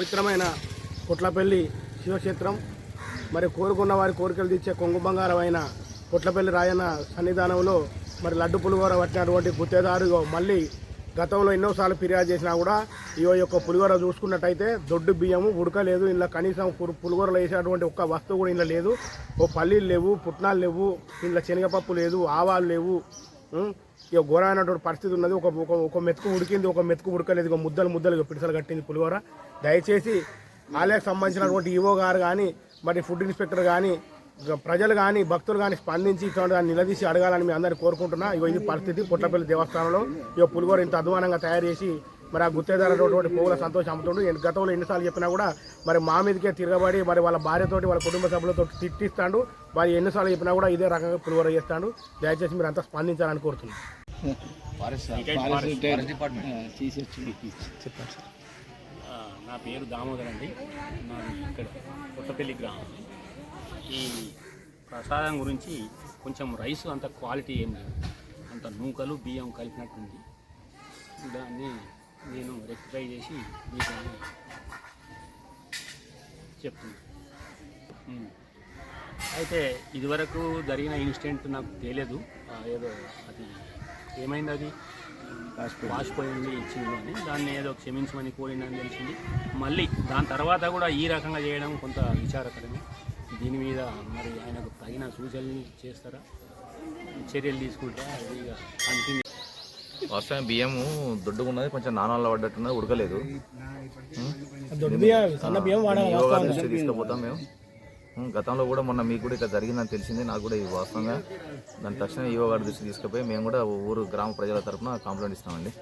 పవిత్రమైన కొట్లపల్లి శివక్షేత్రం. మరి కోరుకున్న వారి కోరికలు తీర్చే కొంగు బంగారమైన కొట్లపల్లి రాయన్న సన్నిధానంలో మరి లడ్డు పులిహోర పట్టినటువంటి గుత్తేదారు మళ్ళీ గతంలో ఎన్నోసార్లు ఫిర్యాదు చేసినా కూడా ఈ యొక్క పులిహోర చూసుకున్నట్టయితే దొడ్డు బియ్యము ఉడకలేదు ఇలా కనీసం పురు- వేసినటువంటి ఒక్క వస్తువు కూడా ఇంట్లో లేదు. ఓ పల్లీలు లేవు పుట్నాలు లేవు. ఇంట్లో శనగపప్పు లేదు ఆవాలు లేవు. ఇక ఘోరమైనటువంటి పరిస్థితి ఉన్నది. ఒక ఒక మెతుకు ఉడికింది ఒక మెతుకు ఉడకలేదు ఇక ముద్దలు ముద్దలు పిడిసలు కట్టింది పులిహోర. దయచేసి ఆలయకు సంబంధించినటువంటి ఈవో గారు కానీ మరి ఫుడ్ ఇన్స్పెక్టర్ కానీ ప్రజలు కానీ భక్తులు కానీ స్పందించి ఇటువంటి దాన్ని నిలదీసి అడగాలని మీ అందరిని కోరుకుంటున్నా. ఇగో ఇది పరిస్థితి. పుట్టపల్లి దేవస్థానంలో ఇక పులిహోర ఇంత అధ్వానంగా తయారు చేసి మరి ఆ గుత్తేదారైనటువంటి పోగుల సంతోషం అమ్ముతుండు. ఎన్ని- గతంలో ఎన్నిసార్లు చెప్పినా కూడా మరి మా మీదకే తిరగబడి మరి వాళ్ళ భార్యతోటి వాళ్ళ కుటుంబ సభ్యులతో తిట్టిస్తాడు. మరి ఎన్నిసార్లు చెప్పినా కూడా ఇదే రకంగా పులిహోర చేస్తాడు. దయచేసి మీరు అంతా స్పందించాలని కోరుతున్నాను. నా పేరు దామోదర్ అండి. నాది ఇక్కడ కొత్తపల్లి గ్రామం. ఈ ప్రసాదం గురించి కొంచెం రైస్ అంత క్వాలిటీ ఏం లేదు. అంత నూకలు బియ్యం కలిపినట్టుంది. దాన్ని నేను రెక్టిఫై చేసి మీకు చెప్తున్నాను. అయితే ఇదివరకు జరిగిన ఇన్సిడెంట్ నాకు తెలియదు ఏదో అది ఏమైంది అది? వాసిపోయింది ఇచ్చింది అని. దాన్ని ఏదో క్షమించమని కోరిందని తెలిసింది. మళ్ళీ దాని తర్వాత కూడా ఈ రకంగా చేయడం కొంత విచారకరమే. దీని మీద మరి ఆయనకు తగిన సూచనలు చేస్తారా? చర్యలు తీసుకుంటా అది కంటిన్యూ వాస్తవం బియ్యము దొడ్డుగా ఉన్నది కొంచెం నాణాల్లో పడ్డట్టున్నది ఉడకలేదు. బియ్యం బియ్యం తీసుకుపోతాం మేము. గతంలో కూడా మొన్న మీకు కూడా ఇట్లా జరిగిందని తెలిసింది నాకు కూడా ఇది వాస్తవంగా. దాని తక్షణ ఈవో గారి దృష్టి తీసుకుపోయి మేము కూడా ఊరు గ్రామ ప్రజల తరపున కంప్లైంట్ ఇస్తామండి.